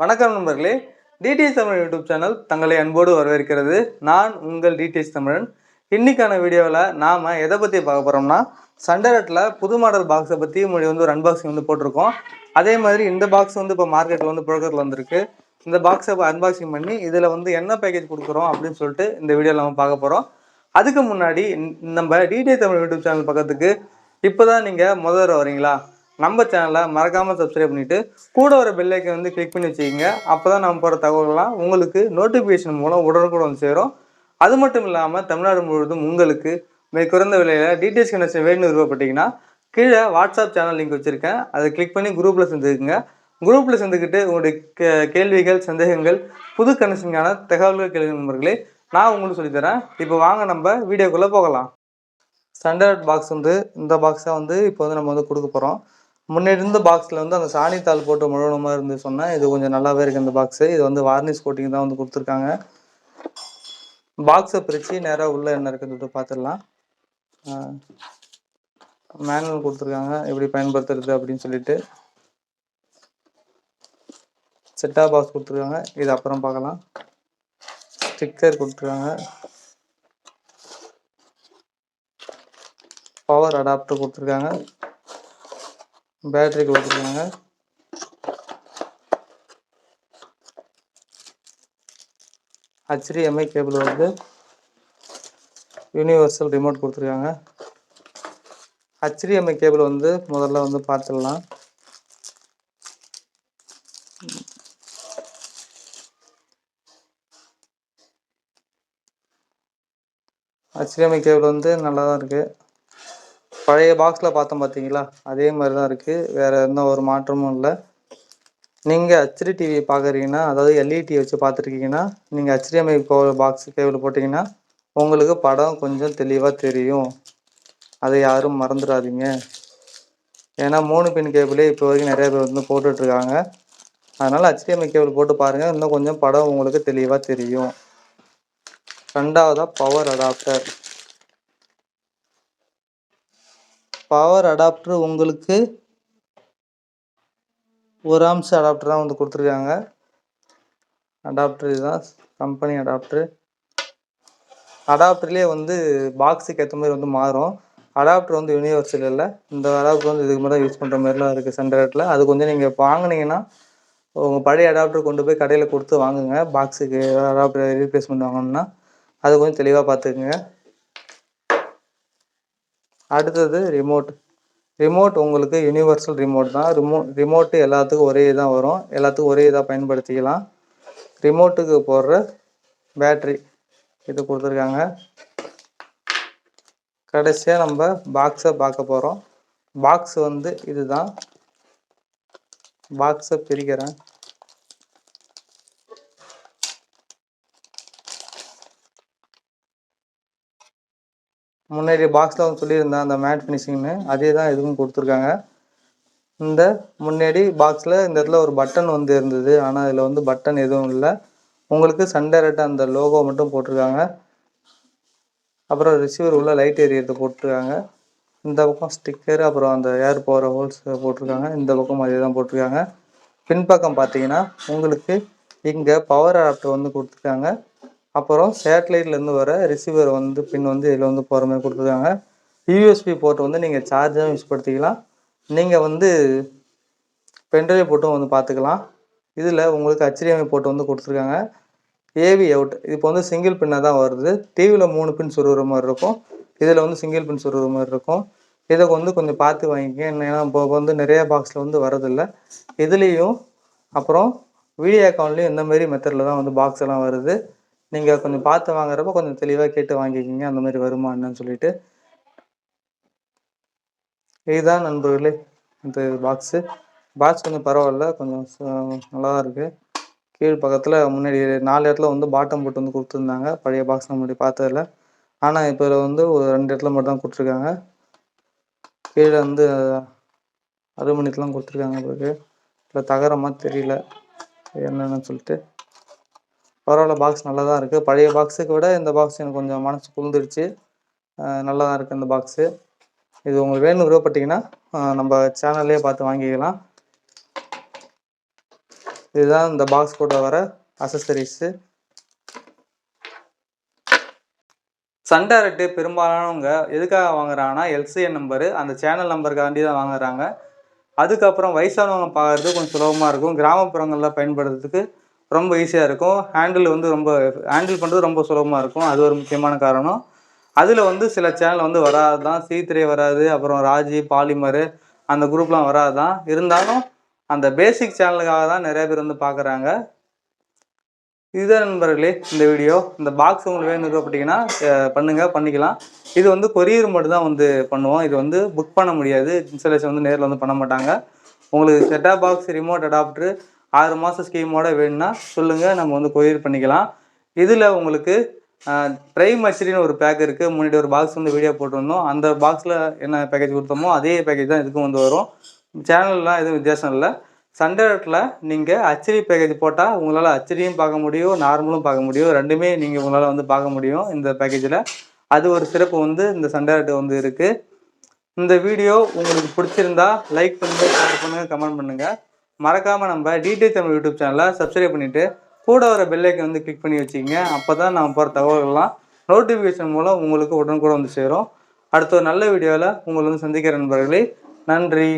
வணக்கம் நண்பர்களே. TDS Tamil YouTube channel தங்களை அன்போடு வரவேற்கிறது. நான் உங்கள் டிடிஎஸ் தமிழன். இன்னைக்கான வீடியோவில் நாம் எதை பற்றி பார்க்க போகிறோம்னா சண்டரட்டில் புது மாடல் பாக்ஸை பற்றி மொழி வந்து ஒரு அன்பாக்சிங் வந்து போட்டிருக்கோம். அதே மாதிரி இந்த பாக்ஸ் வந்து இப்போ மார்க்கெட்டில் வந்து புழக்கத்தில் வந்திருக்கு. இந்த பாக்ஸை அன்பாக்சிங் பண்ணி இதில் வந்து என்ன பேக்கேஜ் கொடுக்குறோம் அப்படின்னு சொல்லிட்டு இந்த வீடியோவில் நம்ம பார்க்க போகிறோம் அதுக்கு முன்னாடி நம்ம டிடிஎஸ் தமிழ் யூடியூப் சேனல் பக்கத்துக்கு இப்போ தான் நீங்கள் முதல் வரீங்களா நம்ம சேனலை மறக்காமல் சப்ஸ்கிரைப் பண்ணிவிட்டு கூட வர பெல்லைக்கை வந்து கிளிக் பண்ணி வச்சுக்கிங்க. அப்போ தான் நம்ம போகிற தகவல்கள்லாம் உங்களுக்கு நோட்டிஃபிகேஷன் மூலம் உடனுக்குடன் வந்து சேரும். அது மட்டும் இல்லாமல் தமிழ்நாடு முழுவதும் உங்களுக்கு மிக குறைந்த விலையில் டிடிஎஸ் கனெக்ஷன் வேணும்னு விருப்பப்பட்டீங்கன்னா கீழே வாட்ஸ்அப் சேனல் லிங்க் வச்சுருக்கேன். அதை கிளிக் பண்ணி குரூப்பில் சேர்ந்துக்குங்க. குரூப்பில் சேர்ந்துக்கிட்டு உங்களுடைய கே- கேள்விகள் சந்தேகங்கள் புது கனெக்ஷனுக்கான தகவல்கள் கேள்வி நண்பர்களே நான் உங்களுக்கு சொல்லித்தரேன் இப்போ வாங்க நம்ம வீடியோக்குள்ளே போகலாம். ஸ்டாண்டர்ட் பாக்ஸ் வந்து இந்த பாக்ஸை வந்து இப்போ வந்து நம்ம வந்து கொடுக்க போகிறோம் முன்னாடி இருந்த பாக்ஸில் வந்து அந்த சாணித்தாள் போட்டு முழுவதுமாக இருந்து சொன்னால் இது கொஞ்சம் நல்லாவே இருக்குது இந்த பாக்ஸு இது வந்து வார்னிஷ் கோட்டிங் தான் வந்து கொடுத்துருக்காங்க. பாக்ஸை பிரித்து நேராக உள்ளே என்ன இருக்குன்னு சொல்லிட்டு பார்த்துடலாம் மேனுவல் கொடுத்துருக்காங்க. எப்படி பயன்படுத்துறது அப்படின்னு சொல்லிட்டு. செட்டா பாக்ஸ் கொடுத்துருக்காங்க. இது அப்புறம் பார்க்கலாம். ஸ்டிக்கர் கொடுத்துருக்காங்க. பவர் அடாப்டர் கொடுத்துருக்காங்க. பேட்டரி கொடுத்துருக்காங்க ஹச்டிஎம்ஐ கேபிள் வருது யூனிவர்சல் ரிமோட் கொடுத்துருக்காங்க. ஹச்டிஎம்ஐ கேபிள் வந்து முதல்ல வந்து பார்த்துடலாம். ஹச்டிஎம்ஐ கேபிள் வந்து நல்லா தான் இருக்குது பழைய பாக்ஸில் பார்த்தோம் பார்த்தீங்களா? அதே மாதிரி தான் இருக்குது வேறு எந்த ஒரு மாற்றமும் இல்லை. நீங்கள் ஹெச்டி டிவி பார்க்குறீங்கன்னா அதாவது எல்இடி வச்சு பார்த்துருக்கீங்கன்னா நீங்கள் ஹெச்டிஎம்ஐ பாக்ஸ் கேபிள் போட்டிங்கன்னா உங்களுக்கு படம் கொஞ்சம் தெளிவாக தெரியும். அதை யாரும் மறந்துடாதீங்க. ஏன்னா மூணு பின் கேபிளே இப்போ வரைக்கும் நிறைய பேர் வந்து போட்டுட்ருக்காங்க. அதனால் ஹெச்டிஎம்ஐ கேபிள் போட்டு பாருங்கள் இன்னும் கொஞ்சம் படம் உங்களுக்கு தெளிவாக தெரியும். ரெண்டாவதாக பவர் அடாப்டர் பவர் அடாப்டர் உங்களுக்கு ஒரு ஆம்ஸ் அடாப்டர் தான் வந்து கொடுத்துருக்காங்க. அடாப்டர் இதுதான் கம்பெனி அடாப்டர் அடாப்டர்லேயே வந்து பாக்ஸுக்கு ஏற்ற மாதிரி வந்து மாறும். அடாப்டர் வந்து யூனிவர்சல் இல்லை. இந்த அடாப்டர் வந்து இதுக்கு மேலே யூஸ் பண்ணுற மாதிரிலாம் இருக்குது சென்டரேட்டில் அது கொஞ்சம் நீங்கள் வாங்குனீங்கன்னா உங்கள் பழைய அடாப்டர் கொண்டு போய் கடையில் கொடுத்து வாங்குங்க. பாக்ஸுக்கு அடாப்டர் ரீப்ளேஸ்மெண்ட் வாங்கணும்னா அது கொஞ்சம் தெளிவாக பார்த்துக்குங்க. அடுத்தது ரிமோட் ரிமோட் உங்களுக்கு யூனிவர்சல் ரிமோட் தான். ரிமோ ரிமோட்டு எல்லாத்துக்கும் ஒரே தான் வரும். எல்லாத்துக்கும் ஒரே இதாக பயன்படுத்திக்கலாம். ரிமோட்டுக்கு போடுற பேட்ரி இது கொடுத்துருக்காங்க. கடைசியாக நம்ம பாக்ஸை பார்க்க போகிறோம் பாக்ஸ் வந்து இதுதான். பாக்ஸை பிரிக்கிறேன். முன்னாடி பாக்ஸில் வந்து சொல்லியிருந்தேன் அந்த மேட் ஃபினிஷிங்னு அதே தான் இதுவும் கொடுத்துருக்காங்க. இந்த முன்னாடி பாக்ஸில் இந்த இடத்துல ஒரு பட்டன் வந்து இருந்தது. ஆனால் இதில் வந்து பட்டன் எதுவும் இல்லை. உங்களுக்கு சண்டேரட்டாக அந்த லோகோ மட்டும் போட்டிருக்காங்க. அப்புறம் ரிசீவர் உள்ள லைட் ஏரியத்தை போட்டிருக்காங்க. இந்த பக்கம் ஸ்டிக்கர் அப்புறம் அந்த ஏர் போகிற ஹோல்ஸ் போட்டிருக்காங்க. இந்த பக்கம் அதே தான் போட்டிருக்காங்க. பின்பக்கம் பார்த்தீங்கன்னா உங்களுக்கு இங்கே பவர் அடாப்டர் வந்து கொடுத்துருக்காங்க. அப்புறம் சேட்டலைட்லேருந்து வர ரிசீவர் வந்து பின் வந்து இதில் வந்து போகிற மாதிரி கொடுத்துருக்காங்க. யூஎஸ்பி போர்ட் வந்து நீங்கள் சார்ஜரும் யூஸ் படுத்திக்கலாம். நீங்கள் வந்து பென்ட்ரைவ் போட்டும் வந்து பார்த்துக்கலாம் இதில் உங்களுக்கு HDMI போர்ட் வந்து கொடுத்துருக்காங்க. ஏவி அவுட் இப்போ வந்து சிங்கிள் பின்னாக தான் வருது. டிவியில் மூணு பின் சொருகிற மாதிரி இருக்கும். இதில் வந்து சிங்கிள் பின் சொருகிற மாதிரி இருக்கும். இதை வந்து கொஞ்சம் பார்த்து வாங்கிக்க ஏன்னா இப்போ வந்து நிறைய பாக்ஸில் வந்து வரதில்லை இதுலேயும் அப்புறம் வீடியோ அக்கௌண்ட்லேயும் இந்த மாதிரி மெத்தடில் தான் வந்து பாக்ஸ் எல்லாம் வருது. நீங்கள் கொஞ்சம் பார்த்து வாங்குறப்ப கொஞ்சம் தெளிவாக கேட்டு வாங்கிக்கிங்க. அந்த மாதிரி வருமா என்னன்னு சொல்லிட்டு. இதுதான் நண்பர்களே இந்த பாக்ஸு பாக்ஸ் கொஞ்சம் பரவாயில்ல கொஞ்சம் ச- நல்லா தான் இருக்குது கீழ் பக்கத்தில் முன்னாடி நாலு இடத்துல வந்து பாட்டம் போட்டு வந்து கொடுத்துருந்தாங்க. பழைய பாக்ஸ் முன்னாடி பார்த்ததில்ல. ஆனால் இப்போ இதில் வந்து ஒரு ரெண்டு இடத்துல மட்டும் தான் கொடுத்துருக்காங்க. கீழே வந்து அலுமினியத்துலாம் கொடுத்துருக்காங்க பிறகு. இல்லை தகரமாக தெரியல என்னென்னு சொல்லிட்டு. பரவாயில்ல பாக்ஸ் நல்லா தான் இருக்குது பழைய பாக்ஸுக்கு விட இந்த பாக்ஸ் எனக்கு கொஞ்சம் மனசு குளிர்ந்துருச்சு. நல்லா தான் இருக்குது இந்த பாக்ஸு இது உங்களுக்கு வேணும் விருப்பப்பட்டீங்கன்னா நம்ம சேனல்லே பார்த்து வாங்கிக்கலாம். இதுதான் இந்த பாக்ஸ் கூட வர அசசரிஸு சண்டாரெட்டு பெரும்பாலானவங்க எதுக்காக வாங்குறாங்கன்னா எல்சிஎன் நம்பரு அந்த சேனல் நம்பருக்காண்டி தான் வாங்குறாங்க. அதுக்கப்புறம் வயசானவங்க பார்க்குறது கொஞ்சம் சுலபமாக இருக்கும். கிராமப்புறங்களில் பயன்படுறதுக்கு ரொம்ப ஈஸியாக இருக்கும். ஹேண்டில் வந்து ரொம்ப ஹேண்டில் பண்ணுறது ரொம்ப சுலபமாக இருக்கும். அது ஒரு முக்கியமான காரணம். அதில் வந்து சில சேனல் வந்து வராது தான் சி த்ரீ வராது. அப்புறம் ராஜி பாலிமரு அந்த குரூப்லாம் வராது தான் இருந்தாலும் அந்த பேசிக் சேனலுக்காக தான் நிறைய பேர் வந்து பார்க்குறாங்க இதுதான் நண்பர்களே இந்த வீடியோ இந்த பாக்ஸ் உங்களுக்கு வேணும் விருப்பப்பட்டீங்கன்னா பண்ணுங்கள் பண்ணுங்க பண்ணிக்கலாம். இது வந்து கொரியர் மட்டும் தான் வந்து பண்ணுவோம். இது வந்து புக் பண்ண முடியாது. இன்ஸ்டாலேஷன் வந்து நேரில் வந்து பண்ண மாட்டாங்க. உங்களுக்கு செட்டாப் பாக்ஸ் ரிமோட் அடாப்டர் ஆறு மாதம் ஸ்கீமோட வேணும்னா சொல்லுங்கள் நம்ம வந்து கொரியர் பண்ணிக்கலாம். இதில் உங்களுக்கு ப்ரைம் மச்சரின்னு ஒரு பேக் இருக்குது முன்னாடி ஒரு பாக்ஸ் வந்து வீடியோ போட்டிருந்தோம். அந்த பாக்ஸில் என்ன பேக்கேஜ் கொடுத்தோமோ அதே பேக்கேஜ் தான் இதுக்கும் வந்து வரும். சேனல்லாம் எதுவும் வித்தியாசம் இல்லை. சண்டேட்டில் நீங்கள் அச்சரி பேக்கேஜ் போட்டால் உங்களால் அச்சரியும் பார்க்க முடியும் நார்மலும் பார்க்க முடியும். ரெண்டுமே நீங்கள் உங்களால் வந்து பார்க்க முடியும் இந்த பேக்கேஜில் அது ஒரு சிறப்பு வந்து இந்த சண்டேட்டு வந்து இருக்குது இந்த வீடியோ உங்களுக்கு பிடிச்சிருந்தா லைக் பண்ணுங்கள் ஷேர் பண்ணுங்கள் கமெண்ட் பண்ணுங்கள் மறக்காமல் நம்ம டிடி தமிழ் யூடியூப் சேனலை சப்ஸ்கிரைப் பண்ணிவிட்டு கூட வர பெல்லைக்கன் வந்து கிளிக் பண்ணி வச்சுக்கோங்க. அப்போ தான் நம்ம போகிற தகவல்கள்லாம் நோட்டிஃபிகேஷன் மூலம் உங்களுக்கு உடனுக்குடன் வந்து சேரும். அடுத்த ஒரு நல்ல வீடியோவில் உங்களை வந்து சந்திக்கிற நண்பர்களே நன்றி.